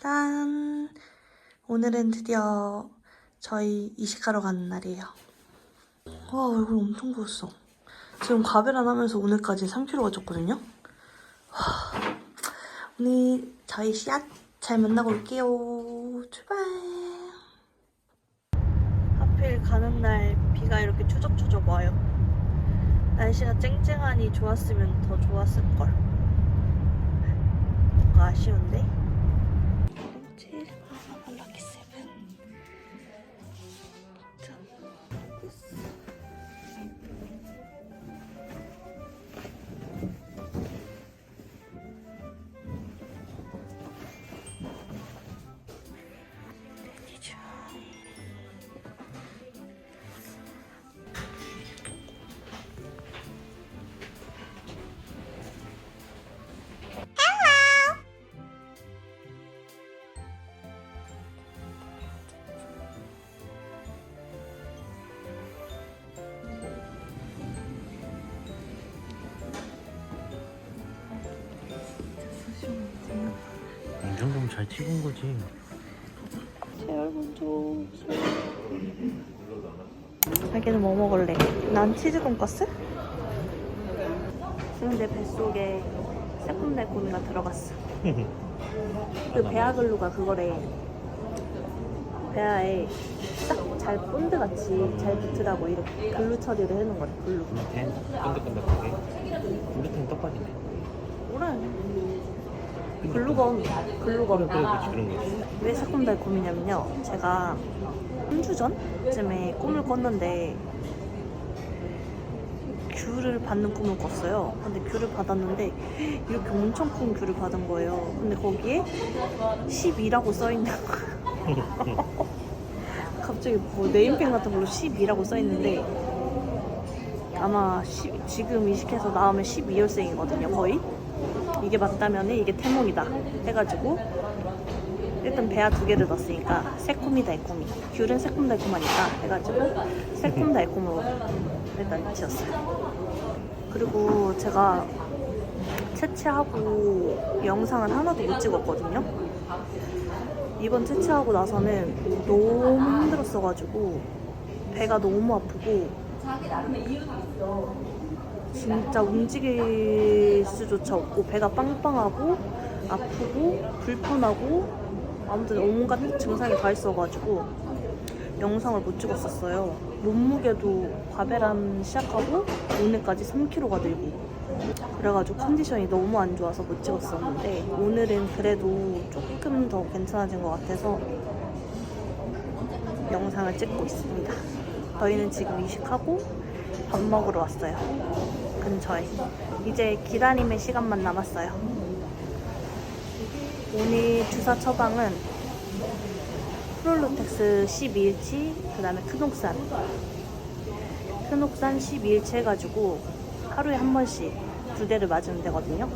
짠! 오늘은 드디어 저희 이식하러 가는 날이에요. 와, 얼굴 엄청 부었어. 지금 과배란 하면서 오늘까지 3kg가 쪘거든요? 와, 오늘 저희 씨앗 잘 만나고 올게요. 출발! 하필 가는 날 비가 이렇게 추적추적 와요. 날씨가 쨍쨍하니 좋았으면 더 좋았을걸. 뭔가 아쉬운데? 이 정도면 잘 튀긴 거지. 제발 먼저 자기는 뭐 먹을래? 난 치즈 돈까스? 지금 내 뱃속에 새콤달콤이가 들어갔어 그 배아글루가 그거래 배아에 딱 잘 본드같이 잘 붙으라고 이렇게 글루 처리를 해놓은 거래 글루 글루텐 쫀득쫀득하게. 글루텐 떡밥이네. 그래 글루건 글루건 거 있어. 왜 새콤달콤이냐면요. 제가 3주 전쯤에 꿈을 꿨는데 귤을 받는 꿈을 꿨어요. 근데 귤을 받았는데 이렇게 엄청 큰 귤을 받은 거예요. 근데 거기에 12라고 써 있는 거예요. 갑자기 뭐 네임펜 같은 걸로 12라고 써 있는데 아마 10 지금 이식해서 나오면 12월생이거든요, 거의. 이게 맞다면 이게 태몽이다 해가지고 일단 배아 두 개를 넣었으니까 새콤이 달콤이 귤은 새콤달콤하니까 해가지고 새콤달콤으로 일단 지었어요. 그리고 제가 채취하고 영상을 하나도 못 찍었거든요. 이번 채취하고 나서는 너무 힘들었어가지고 배가 너무 아프고 진짜 움직일 수조차 없고 배가 빵빵하고 아프고 불편하고 아무튼 온갖 증상이 다 있어가지고 영상을 못 찍었었어요. 몸무게도 과배람 시작하고 오늘까지 3kg가 늘고 그래가지고 컨디션이 너무 안 좋아서 못 찍었었는데 오늘은 그래도 조금 더 괜찮아진 것 같아서 영상을 찍고 있습니다. 저희는 지금 이식하고 밥 먹으러 왔어요. 근처에. 이제 기다림의 시간만 남았어요. 오늘 주사 처방은 프롤로텍스 12일치, 그 다음에 크녹산. 크녹산 12일치 해가지고 하루에 한 번씩 두 대를 맞으면 되거든요.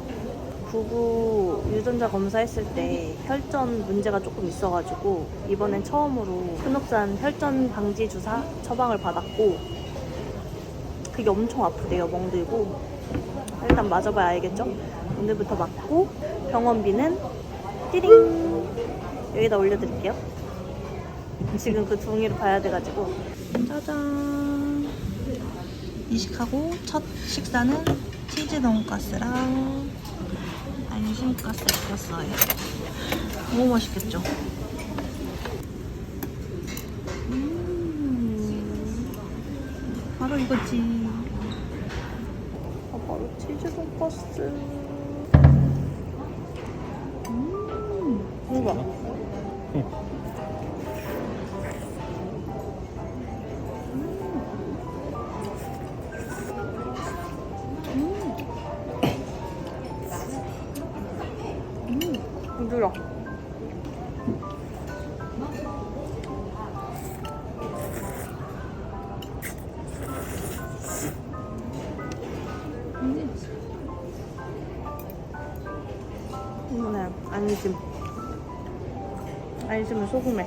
부부 유전자 검사했을 때 혈전 문제가 조금 있어가지고 이번엔 처음으로 크녹산 혈전 방지 주사 처방을 받았고 그게 엄청 아프대요 멍들고. 일단 맞아봐야 알겠죠? 오늘부터 맞고 병원비는 띠링! 여기다 올려드릴게요. 지금 그 종이를 봐야 돼가지고. 짜잔! 이식하고 첫 식사는 치즈 돈가스랑 안심가스 시켰어요. 너무 맛있겠죠? 음 바로 이거지 돈가스 음 이거 안심은 소금에.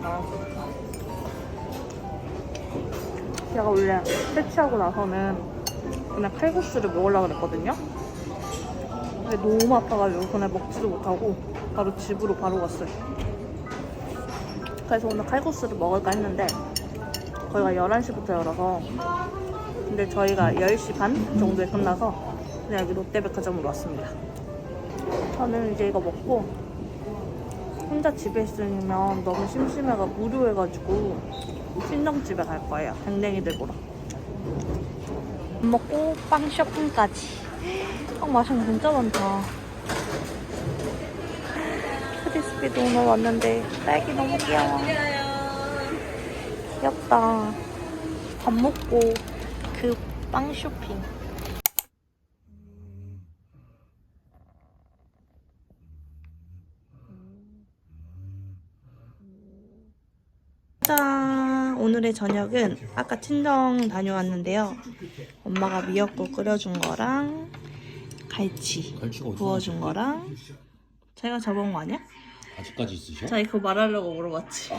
다. 제가 원래 퇴치하고 나서는 그냥 칼국수를 먹으려고 그랬거든요. 근데 너무 아파가지고 그날 먹지도 못하고 바로 집으로 바로 갔어요. 그래서 오늘 칼국수를 먹을까 했는데 거기가 11시부터 열어서 근데 저희가 10시 반 정도에 끝나서 그냥 여기 롯데백화점으로 왔습니다. 저는 이제 이거 먹고 혼자 집에 있으면 너무 심심해가 무료해가지고 친정집에 갈 거예요. 댕댕이들 보러. 밥 먹고 빵 쇼핑까지. 빵거 진짜 많다. 크리스피도 오늘 왔는데 딸기 너무 귀여워. 귀엽다. 밥 먹고 그 빵 쇼핑. 짠! 오늘의 저녁은 아까 친정 다녀왔는데요. 엄마가 미역국 끓여준 거랑 갈치 구워준 거랑 제가 잡아온 거 아니야? 아직까지 있으셔? 자, 이거 말하려고 물어봤지.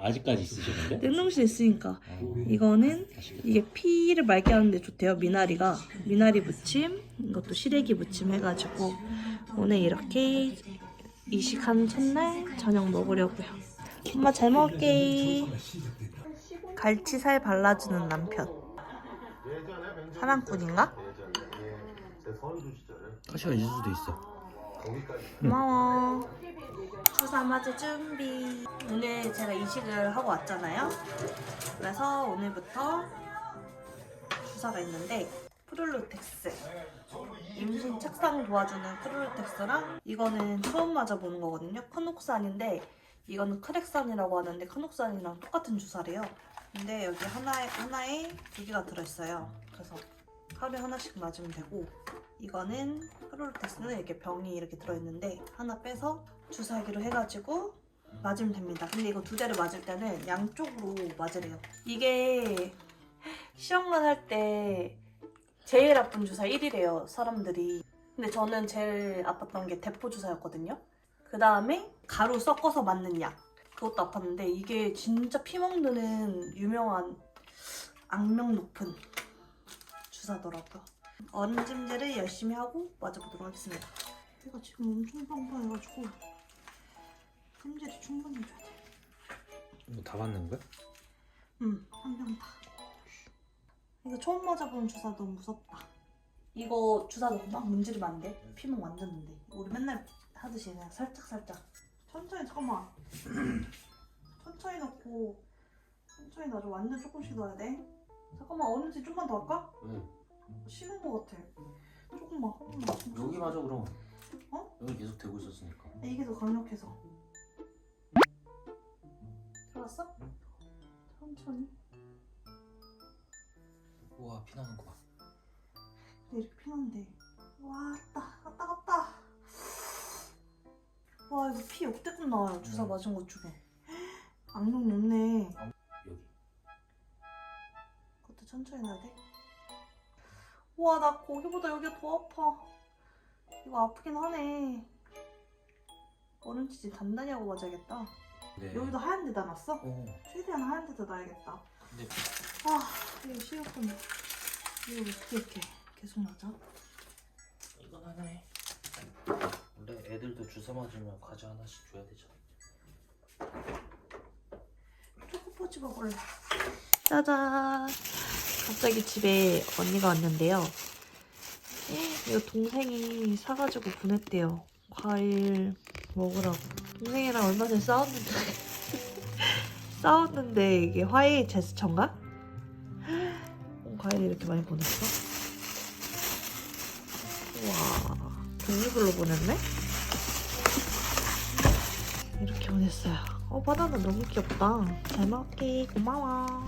아 직까지 있으셨는데? 냉동실에 있으니까. 어, 이거는. 이게 피를 맑게 하는데 좋대요. 미나리가. 미나리 무침, 이것도 시래기 무침 해가지고 오늘 이렇게 이식한 첫날 저녁 먹으려고요. 엄마 잘 먹을게. 갈치살 발라주는 남편. 사랑꾼인가? 가시가 있을 수도 있어 고마워. 주사 맞을 준비. 오늘 제가 이식을 하고 왔잖아요. 그래서 오늘부터 주사가 있는데 프룰루텍스. 임신 착상 도와주는 프룰루텍스랑 이거는 처음 맞아보는 거거든요. 크녹산인데 이거는 크렉산이라고 하는데 크녹산이랑 똑같은 주사래요. 근데 여기 하나에 하나에 두 개가 들어있어요. 그래서 하루에 하나씩 맞으면 되고 이거는 프롤텍스는 이렇게 병이 이렇게 들어있는데 하나 빼서 주사기로 해가지고 맞으면 됩니다. 근데 이거 두 대를 맞을 때는 양쪽으로 맞으래요. 이게 시험관 할때 제일 아픈 주사 1위래요, 사람들이. 근데 저는 제일 아팠던 게 대포 주사였거든요. 그 다음에 가루 섞어서 맞는 약. 그것도 아팠는데 이게 진짜 피 먹는 유명한 악명 높은 주사더라고요. 어른 찜질을 열심히 하고 맞아보도록 하겠습니다. 얘가 지금 엄청 빵빵해가지고 찜질이 충분히 돼. 이거 다 맞는 거야? 응, 한 병 다. 이거 처음 맞아보는 주사 너무 무섭다. 이거 주사 넣고 막 문지르면 안 돼. 피멍 완전 안 돼. 우리 맨날 하듯이 그냥 살짝 살짝. 천천히 잠깐만. 천천히 넣고 천천히 넣어줘. 완전 조금씩 넣어야 돼. 잠깐만 어른지 좀만 더 할까? 응 식은 거 같아. 조금만. 조금만. 여기 맞아 그럼 어? 여기 계속 대고 있었으니까 이게 더 강력해서. 들어갔어? 천천히. 우와 피 나는 거봐 근데 이렇게 피는데. 와, 따, 아, 따갑다. 와, 이거 피 역대급 나와요. 주사 음. 맞은 것 중에. 악명 높네. 여기 그것도 천천히 나야 돼. 와, 나 거기보다 여기가 더 아파. 이거 아프긴 하네. 치지 단단히 하고 맞아야겠다. 네 여기도 하얀 데다 놨어? 어 최대한 하얀 데다 놔야겠다. 근데 아, 이거 시력은 이거 어떻게 이렇게 계속 맞아? 이건 하나에 원래 애들도 주사 맞으면 과자 하나씩 줘야 되잖아 초코포치 먹을래. 짜잔. 갑자기 집에 언니가 왔는데요. 이거 동생이 사가지고 보냈대요. 과일 먹으라고. 동생이랑 얼마 전에 싸웠는데. 싸웠는데 이게 화해 제스처인가? 과일 이렇게 많이 보냈어? 우와. 종류별로 보냈네? 이렇게 보냈어요. 어, 바나나 너무 귀엽다. 잘 먹을게. 고마워.